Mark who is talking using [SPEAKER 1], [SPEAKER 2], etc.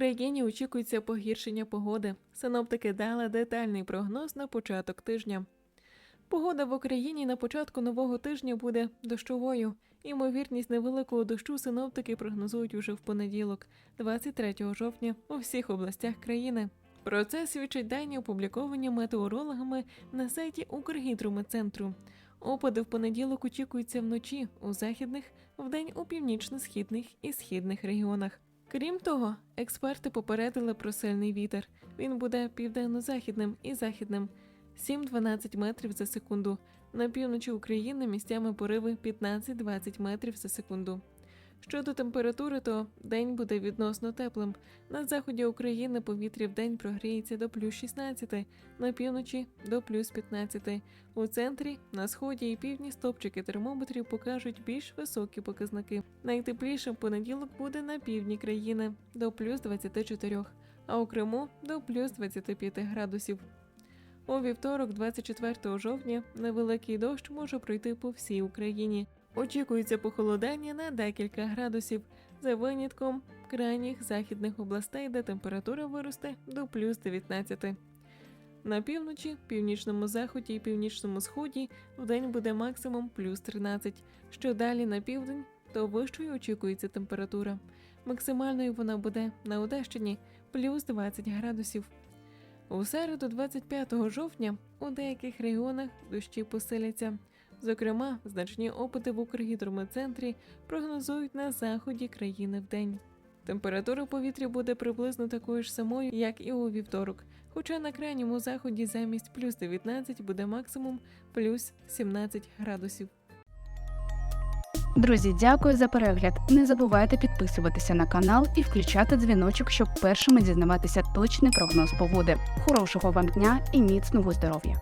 [SPEAKER 1] Україні очікується погіршення погоди. Синоптики дали детальний прогноз на початок тижня. Погода в Україні на початку нового тижня буде дощовою. Ймовірність невеликого дощу синоптики прогнозують уже в понеділок, 23 жовтня, у всіх областях країни. Про це свідчать дані, опубліковані метеорологами на сайті Укргідрометцентру. Опади в понеділок очікуються вночі у західних, вдень у північно-східних і східних регіонах. Крім того, експерти попередили про сильний вітер. Він буде південно-західним і західним 7-12 метрів за секунду. На півночі України місцями пориви 15-20 метрів за секунду. Щодо температури, то день буде відносно теплим. На заході України повітря в день прогріється до плюс 16, на півночі до плюс 15. У центрі, на сході і півдні стопчики термометрів покажуть більш високі показники. Найтеплішим понеділок буде на півдні країни до плюс 24, а у Криму до плюс 25 градусів. У вівторок, 24 жовтня, невеликий дощ може пройти по всій Україні. Очікується похолодання на декілька градусів, за винятком крайніх західних областей, де температура виросте до плюс 19. На півночі, північному заході і північному сході вдень буде максимум плюс 13. Що далі на південь, то вищою очікується температура. Максимальною вона буде на Одещині плюс 20 градусів. У середу, 25 жовтня, у деяких регіонах дощі посиляться. Зокрема, значні опити в Укргідрометцентрі прогнозують на заході країни вдень. Температура повітря буде приблизно такою ж самою, як і у вівторок, хоча на крайньому заході замість плюс 19 буде максимум плюс 17 градусів.
[SPEAKER 2] Друзі, дякую за перегляд. Не забувайте підписуватися на канал і включати дзвіночок, щоб першими дізнаватися точний прогноз погоди. Хорошого вам дня і міцного здоров'я!